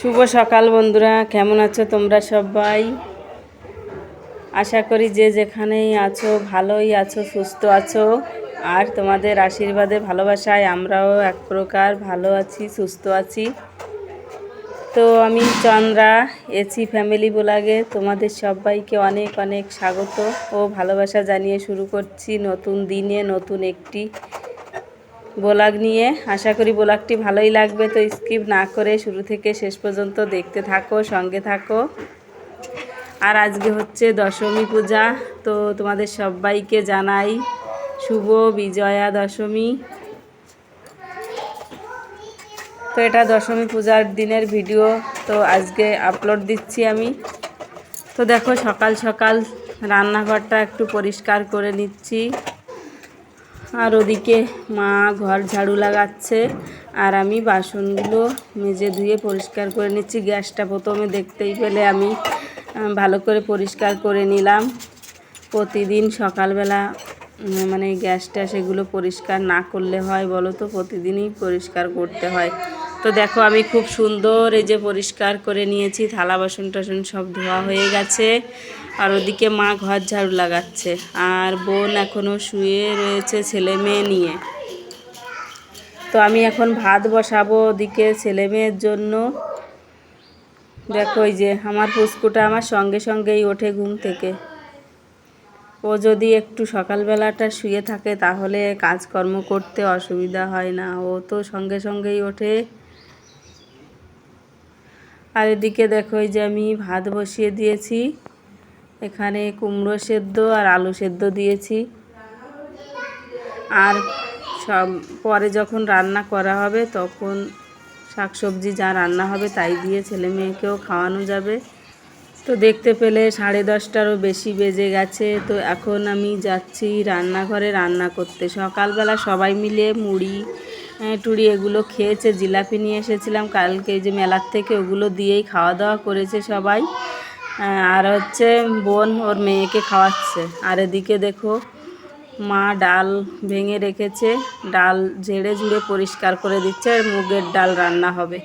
শুভ সকাল বন্ধুরা, কেমন আছো তোমরা সবাই? আশা করি যে যেখানেই আছো, ভালোই আছো, সুস্থ আছো। আর তোমাদের আশীর্বাদে, ভালোবাসায় আমরাও এক প্রকার ভালো আছি, সুস্থ আছি। তো আমি চন্দ্রা, এসি ফ্যামিলি ব্লগে তোমাদের সবাইকে অনেক অনেক স্বাগত ও ভালোবাসা জানিয়ে শুরু করছি নতুন দিনে নতুন একটি ব্লগ নিয়ে। আশা করি ব্লগটি ভালোই লাগবে, তো স্কিপ না করে শুরু থেকে শেষ পর্যন্ত দেখতে থাকো, সঙ্গে থাকো। আর আজকে হচ্ছে দশমী পূজা, তো তোমাদের সবাইকে জানাই শুভ বিজয়া দশমী। তো এটা দশমী পূজার দিনের ভিডিও, তো আজকে আপলোড দিচ্ছি আমি। তো দেখো সকাল সকাল রান্নাঘরটা একটু পরিষ্কার করে নিচ্ছি। আর ওদিকে মা ঘর ঝাড়ু লাগাচ্ছে। আর আমি বাসনগুলো মেজে ধুয়ে পরিষ্কার করে নিচ্ছি। গ্যাসটা প্রথমে দেখতেই পেলে আমি ভালো করে পরিষ্কার করে নিলাম। প্রতিদিন সকালবেলা মানে গ্যাসটা সেগুলো পরিষ্কার না করলে হয় বলো তো? প্রতিদিনই পরিষ্কার করতে হয়। তো দেখো আমি খুব সুন্দর এই যে পরিষ্কার করে নিয়েছি। থালা বাসন টাসন সব ধোয়া হয়ে গেছে। আর ওদিকে মা ঘর ঝাড়ু লাগাচ্ছে। আর বোন এখনও শুয়ে রয়েছে ছেলে মেয়ে নিয়ে। তো আমি এখন ভাত বসাবো ওদিকে ছেলে মেয়ের জন্য। দেখো ওই যে আমার পুষ্কুটা আমার সঙ্গে সঙ্গেই ওঠে ঘুম থেকে। ও যদি একটু সকালবেলাটা শুয়ে থাকে তাহলে কাজকর্ম করতে অসুবিধা হয় না। ও তো সঙ্গে সঙ্গেই ওঠে। আর এদিকে দেখো যে আমি ভাত বসিয়ে দিয়েছি। এখানে কুমড়ো সেদ্ধ আর আলু সেদ্ধ দিয়েছি। আর সব পরে যখন রান্না করা হবে, তখন শাকসবজি যা রান্না হবে তাই দিয়ে ছেলে মেয়েকেও খাওয়ানো যাবে। তো দেখতে পেলে সাড়ে দশটারও বেশি বেজে গেছে। তো এখন আমি যাচ্ছি রান্নাঘরে রান্না করতে। সকালবেলা সবাই মিলে মুড়ি টুড়ি এগুলো খেয়েছে। জিলাপি নিয়ে এসেছিলাম। কালকে যে মেলার থেকে ওগুলো দিয়েই খাওয়া দাওয়া করেছে সবাই। আর হচ্ছে বোন ওর মেয়েকে খাওয়াচ্ছে। আর এদিকে দেখো, মা ডাল ভেঙে রেখেছে, ডাল ঝেড়ে ঝুড়ে পরিষ্কার করে দিচ্ছে, আর মুগের ডাল রান্না হবে।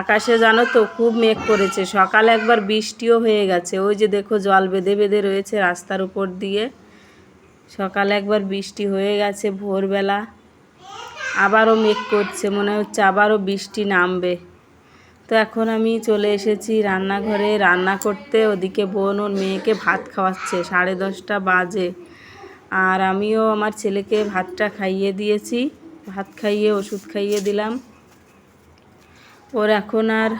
আকাশে জানো তো খুব মেঘ করেছে, সকালে একবার বৃষ্টিও হয়ে গেছে। ওই যে দেখো, জল বেঁধে বেঁধে রয়েছে রাস্তার উপর দিয়ে। সকালে একবার বৃষ্টি হয়ে গেছে ভোরবেলা। আবারও মেঘ করছে, মনে হচ্ছে আবারও বৃষ্টি নামবে। তো এখন আমি চলে এসেছি রান্নাঘরে। রান্না করতে ওদিকে বোন ওর মেয়েকে ভাত খাওয়াচ্ছে, সাড়ে দশটা বাজে। আর আমিও আমার ছেলেকে ভাতটা খাইয়ে দিয়েছি। ভাত খাইয়ে, ওষুধ খাইয়ে দিলাম। ওর এখন আর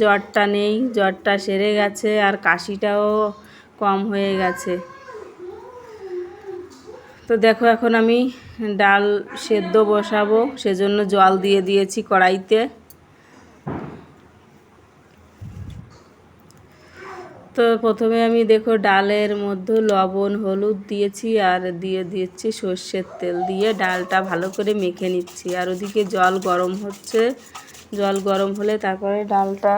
জ্বরটা নেই, জ্বরটা সেরে গেছে আর কাশিটাও কম হয়ে গেছে। তো দেখো এখন আমি ডাল সেদ্ধ বসাবো, সেজন্য জল দিয়ে দিয়েছি কড়াইতে। তো প্রথমে আমি দেখো ডালের মধ্যে লবণ, হলুদ দিয়েছি আর দিয়ে দিয়েছি সর্ষের তেল দিয়ে ডালটা ভালো করে মেখে নিচ্ছি। আর ওদিকে জল গরম হচ্ছে। জল গরম হলে তারপরে ডালটা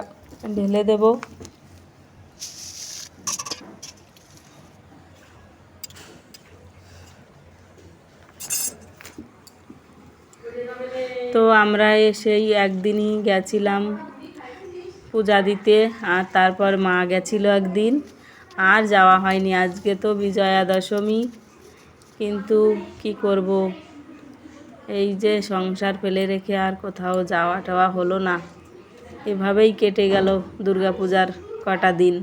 ঢেলে দেব। তো আমরা এসেই একদিনই গেছিলাম। পূজা দিতে, আর তারপর মা গেছিল একদিন। আর যাওয়া হয়নি, আজকে তো বিজয়া দশমী। কিন্তু কি করব? এই যে সংসার ফেলে রেখে আর কোথাও যাওয়া টাওয়া হলো না। এভাবেই কেটে গেল দুর্গাপূজার কটা দিন।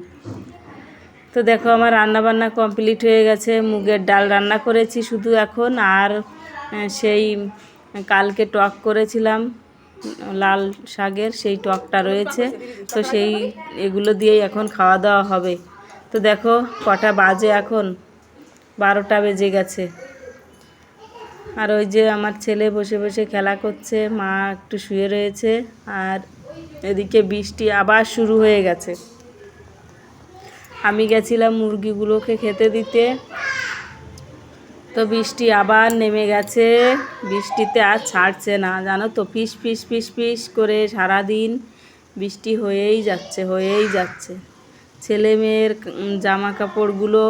তো দেখো, আমার রান্না বান্না কমপ্লিট হয়ে গেছে। মুগের ডাল রান্না করেছি শুধু এখন, আর সেই কালকে টক করেছিলাম। লাল শাকের সেই টকটা রয়েছে। তো সেই এগুলো দিয়েই এখন খাওয়া দাওয়া হবে। তো দেখো, কটা বাজে এখন। বারোটা বেজে গেছে। আর ওই যে আমার ছেলে বসে বসে খেলা করছে, মা একটু শুয়ে রয়েছে, আর এদিকে বৃষ্টি আবার শুরু হয়ে গেছে। আমি গেছিলাম মুরগিগুলোকে খেতে দিতে। তো বৃষ্টি আবার নেমে গেছে। বৃষ্টিতে আর ছাড়ছে না, জানো তো? পিস পিস পিস পিস করে সারাদিন বৃষ্টি হয়েই যাচ্ছে হয়েই যাচ্ছে। ছেলে মেয়ের জামা কাপড়গুলো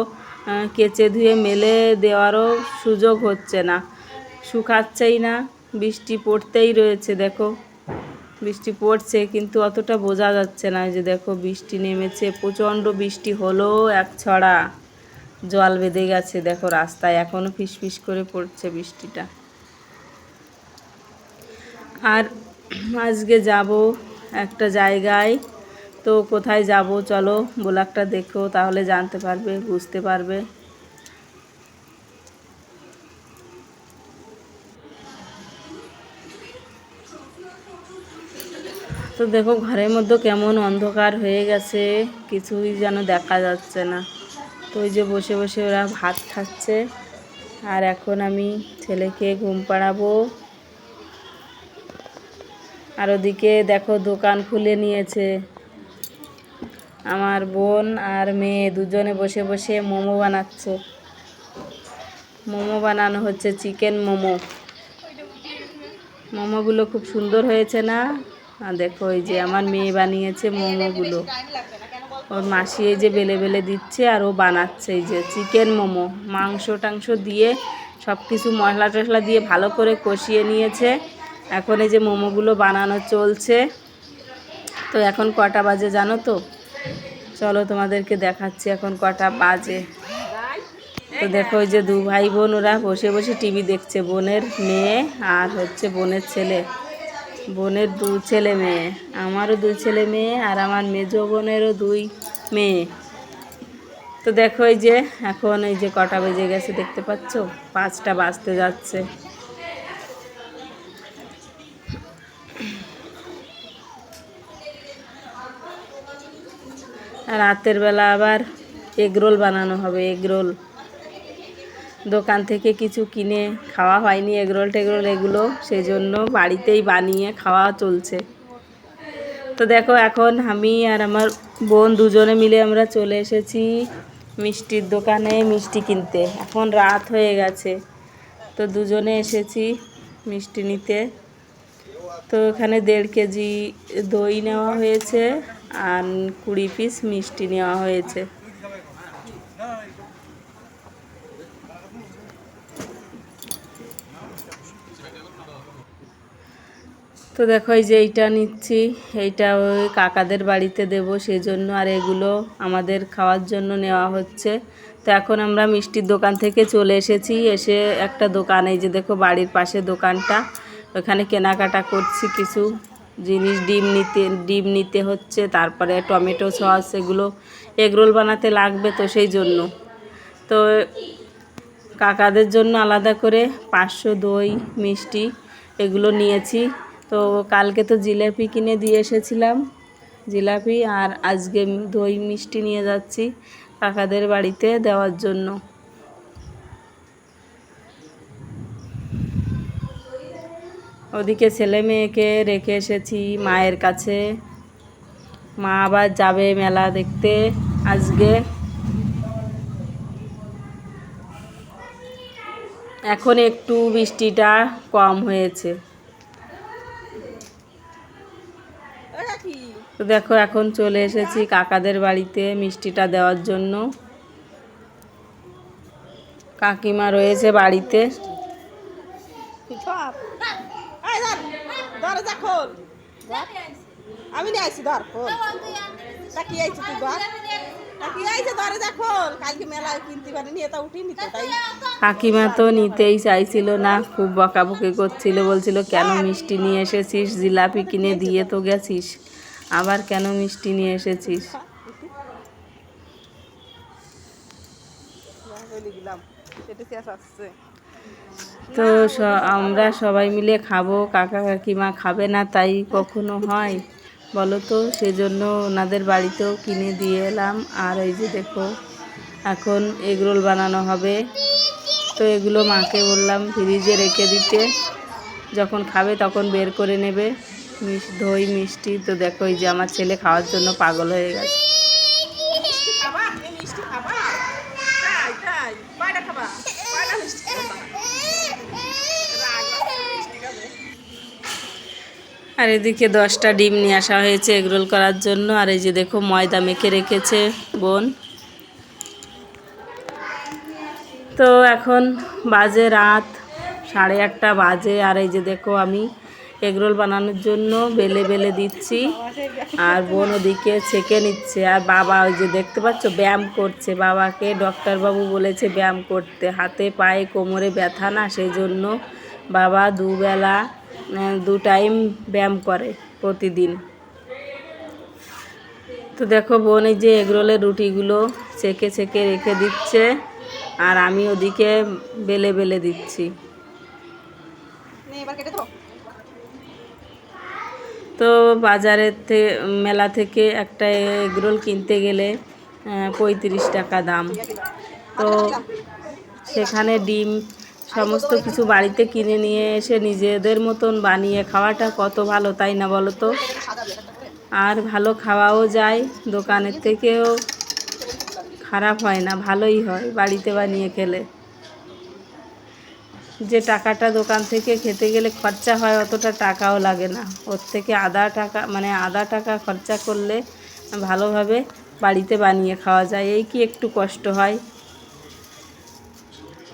কেচে ধুয়ে মেলে দেওয়ারও সুযোগ হচ্ছে না। শুকাচ্ছেই না, বৃষ্টি পড়তেই রয়েছে, দেখো। বৃষ্টি পড়ছে, কিন্তু অতটা বোঝা যাচ্ছে না যে, দেখো, বৃষ্টি নেমেছে, প্রচণ্ড বৃষ্টি হলো এক ছড়া। জল বেঁধে গেছে। দেখো রাস্তায় এখনও ফিসফিস করে পড়ছে বৃষ্টিটা। আর আজকে যাব একটা জায়গায়। তো কোথায় যাব চলো ব্লগটা দেখো, তাহলে জানতে পারবে, বুঝতে পারবে। তো দেখো ঘরের মধ্যে কেমন অন্ধকার হয়ে গেছে, কিছুই যেন দেখা যাচ্ছে না। তো ওই যে বসে বসে ওরা ভাত খাচ্ছে। আর এখন আমি ছেলেকে ঘুম পাড়াবো। আর ওদিকে দেখো দোকান খুলে নিয়েছে। আমার বোন আর মেয়ে দুজনে বসে বসে মোমো বানাচ্ছে। মোমো বানানো হচ্ছে চিকেন মোমো। মোমোগুলো খুব সুন্দর হয়েছে না? দেখো ওই যে আমার মেয়ে বানিয়েছে মোমোগুলো। ওর মাসি এই যে বেলে বেলে দিচ্ছে আর ও বানাচ্ছে এই যে চিকেন মোমো। মাংস টাংস দিয়ে সব কিছু মশলা টশলা দিয়ে ভালো করে কষিয়ে নিয়েছে। এখন এই যে মোমোগুলো বানানো চলছে। তো এখন কটা বাজে জানো তো? চলো তোমাদেরকে দেখাচ্ছি এখন কটা বাজে। তো দেখো ওই যে দু ভাই বোন, ওরা বসে বসে টিভি দেখছে, বোনের মেয়ে আর হচ্ছে বোনের ছেলে। বোনের দু ছেলে মেয়ে, আমারও দুই ছেলে মেয়ে আর আমার মেজো বোনেরও দুই মেয়ে। তো দেখো এই যে, এখন এই যে কটা বেজে গেছে দেখতে পাচ্ছ? পাঁচটা বাজতে যাচ্ছে। আর রাতের বেলা আবার এগরোল বানানো হবে এগরোল দোকান থেকে কিছু কিনে খাওয়া হয়নি, এগরোল টেগরোল এগুলো সেই জন্য বাড়িতেই বানিয়ে খাওয়া চলছে। তো দেখো, এখন আমি আর আমার বোন দুজনে মিলে আমরা চলে এসেছি মিষ্টির দোকানে মিষ্টি কিনতে। এখন রাত হয়ে গেছে, তো দুজনে এসেছি মিষ্টি নিতে। তো এখানে দেড় কেজি দই নেওয়া হয়েছে আর কুড়ি পিস মিষ্টি নেওয়া হয়েছে। তো দেখো এই যে এইটা নিচ্ছি, এইটা ওই কাকাদের বাড়িতে দেবো সেই জন্য আর এগুলো আমাদের খাওয়ার জন্য নেওয়া হচ্ছে। তো এখন আমরা মিষ্টির দোকান থেকে চলে এসেছি, এসে একটা দোকান, এই যে দেখো বাড়ির পাশে দোকানটা, ওখানে কেনাকাটা করছি কিছু জিনিস, ডিম নিতে ডিম নিতে হচ্ছে, তারপরে টমেটো সস, এগুলো এগরোল বানাতে লাগবে তো সেই জন্য। তো কাকাদের জন্য আলাদা করে পাঁচশো দই মিষ্টি এগুলো নিয়েছি। তো কালকে তো জিলাপি কিনে দিয়ে এসেছিলাম জিলাপি আর আজকে দই মিষ্টি নিয়ে যাচ্ছি কাকাদের বাড়িতে দেওয়ার জন্য। ওদিকে ছেলে মেয়েকে রেখে এসেছি মায়ের কাছে। মা আবার যাবে মেলা দেখতে আজকে। এখন একটু বৃষ্টিটা কম হয়েছে। তো দেখো এখন চলে এসেছি কাকাদের বাড়িতে মিষ্টিটা দেওয়ার জন্য। কাকিমা রয়েছে বাড়িতে। আমি নিয়ে আইছি ধর তাকি আইছি তুই ধর। কাকিমা তো নিতেই চাইছিল না, খুব বকাবকি করছিল, বলছিল, কেন মিষ্টি নিয়ে এসেছিস? জিলাপি কিনে দিয়ে তো গেছিস। আবার কেন মিষ্টি নিয়ে এসেছিস? তো আমরা সবাই মিলে খাব। কাকা কাকিমা খাবে না, তাই কখনো হয়? বলো তো, সেজন্য ওনাদের বাড়িতেও কিনে দিয়ে এলাম। আর এই যে দেখো, এখন এগরোল বানানো হবে। তো এগুলো মাকে বললাম, ফ্রিজে রেখে দিতে। যখন খাবে তখন বের করে নেবে। মিষ দই, মিষ্টি। তো দেখো, এই যে আমার ছেলে খাওয়ার জন্য পাগল হয়ে গেছে। আর এদিকে দশটা ডিম নিয়ে আসা হয়েছে এগরোল করার জন্য। আর এই যে দেখো ময়দা মেখে রেখেছে বোন। তো এখন বাজে রাত, সাড়ে আটটা বাজে। আর এই যে দেখো আমি এগরোল বানানোর জন্য বেলে বেলে দিচ্ছি। আর বোন ওদিকে ছেঁকে নিচ্ছে। আর বাবা ওই যে দেখতে পাচ্ছ, ব্যায়াম করছে। বাবাকে ডক্টরবাবু বলেছে ব্যায়াম করতে। হাতে পায়ে কোমরে ব্যথা না সেই জন্য বাবা দুবেলা দু টাইম ব্যায়াম করে প্রতিদিন। তো দেখো বোন এই যে এগরোলের রুটিগুলো ছেঁকে ছেঁকে রেখে দিচ্ছে আর আমি ওদিকে বেলে বেলে দিচ্ছি। তো বাজারের থেকে মেলা থেকে একটা এগরোল কিনতে গেলে পঁয়ত্রিশ টাকা দাম। তো সেখানে ডিম সমস্ত কিছু বাড়িতে কিনে নিয়ে এসে নিজেদের মতন বানিয়ে খাওয়াটা কত ভালো, তাই না বলো তো? আর ভালো খাওয়াও যায়, দোকানের থেকেও খারাপ হয় না, ভালোই হয় বাড়িতে বানিয়ে খেলে। যে টাকাটা দোকান থেকে খেতে গেলে খরচা হয়, অতটা টাকাও লাগে না। ওর থেকে আধা টাকা মানে আধা টাকা খরচা করলে ভালোভাবে বাড়িতে বানিয়ে খাওয়া যায়, এই কি একটু কষ্ট হয়?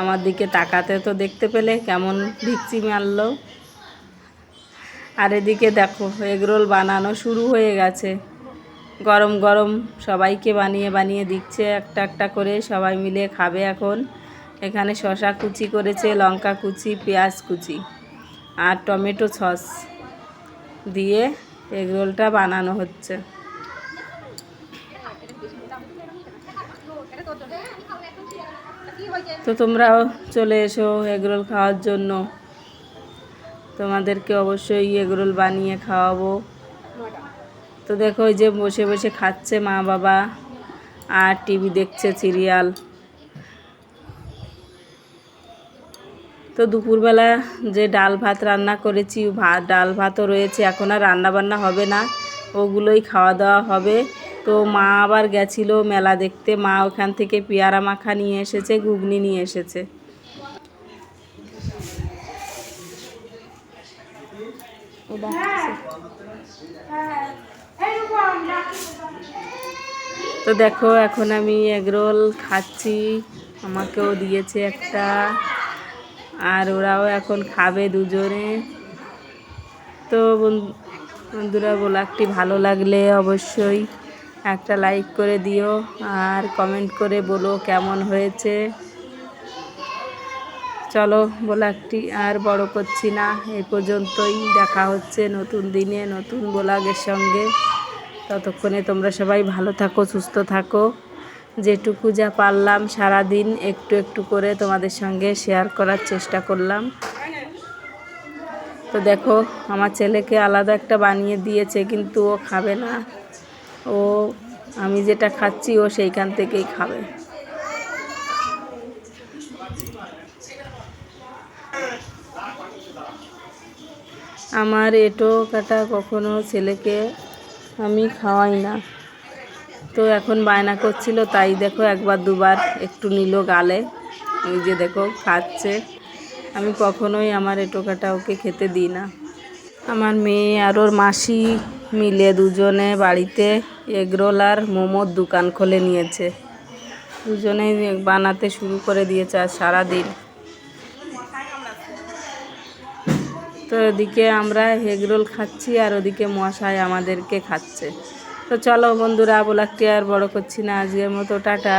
আমার দিকে তাকাতে তো দেখতে পেলে কেমন ভিকচি মারলো। আর এদিকে দেখো এগরোল বানানো শুরু হয়ে গেছে। গরম গরম সবাইকে বানিয়ে বানিয়ে দিচ্ছে, একটা একটা করে সবাই মিলে খাবে এখন। এখানে শশা কুচি করেছে, লঙ্কা কুচি, পেঁয়াজ কুচি আর টমেটো সস দিয়ে এগরোলটা বানানো হচ্ছে। তো তোমরাও চলে এসো এগরোল খাওয়ার জন্য। তোমাদেরকে অবশ্যই এগরোল বানিয়ে খাওয়াবো। তো দেখো ওই যে বসে বসে খাচ্ছে মা বাবা আর টিভি দেখছে সিরিয়াল। তো দুপুরবেলা যে ডাল ভাত রান্না করেছি, ভাত, ডাল ভাতও রয়েছে, এখন আর রান্না বান্না হবে না, ওগুলোই খাওয়া দাওয়া হবে। তো মা আবার গেছিল মেলা দেখতে। মা ওখান থেকে পেয়ারা মাখা নিয়ে এসেছে, ঘুগনি নিয়ে এসেছে। তো দেখো, এখন আমি এগরোল খাচ্ছি। আমাকেও দিয়েছে একটা। আর ওরাও এখন খাবে দুজনে। তো বন- বন্ধুরা ব্লগটি ভালো লাগলে অবশ্যই একটা লাইক করে দিও আর কমেন্ট করে বলো কেমন হয়েছে। চলো ব্লগটি আর বড় করছি না, এ পর্যন্তই। দেখা হচ্ছে নতুন দিনে, নতুন ব্লগের সঙ্গে। ততক্ষণে তোমরা সবাই ভালো থাকো, সুস্থ থাকো। যেটুকু যা পারলাম সারাদিন একটু একটু করে তোমাদের সঙ্গে শেয়ার করার চেষ্টা করলাম। তো দেখো, আমার ছেলেকে আলাদা একটা বানিয়ে দিয়েছে, কিন্তু ও খাবে না। ও আমি যেটা খাচ্ছি ও সেইখান থেকেই খাবে। আমার এটো কাটা কখনো ছেলেকে আমি খাওয়াই না। তো এখন বায়না করছিল, তাই দেখো একবার দুবার একটু নিল গালে। ওই যে দেখো, খাচ্ছে। আমি কখনোই আমার এটো কাটা ওকে খেতে দিই না। আমার মেয়ে আর ওর মাসি মিলে দুজনে বাড়িতে এগরোল আর মোমোর দোকান খুলে নিয়েছে। দুজনেই বানাতে শুরু করে দিয়েছে আর সারাদিন। তো এদিকে আমরা এগরোল খাচ্ছি আর ওদিকে মশাই আমাদেরকে খাচ্ছে। তো চলো বন্ধুরা ব্লগটি আর বড় করছি না। আজকের মতো, টাটা।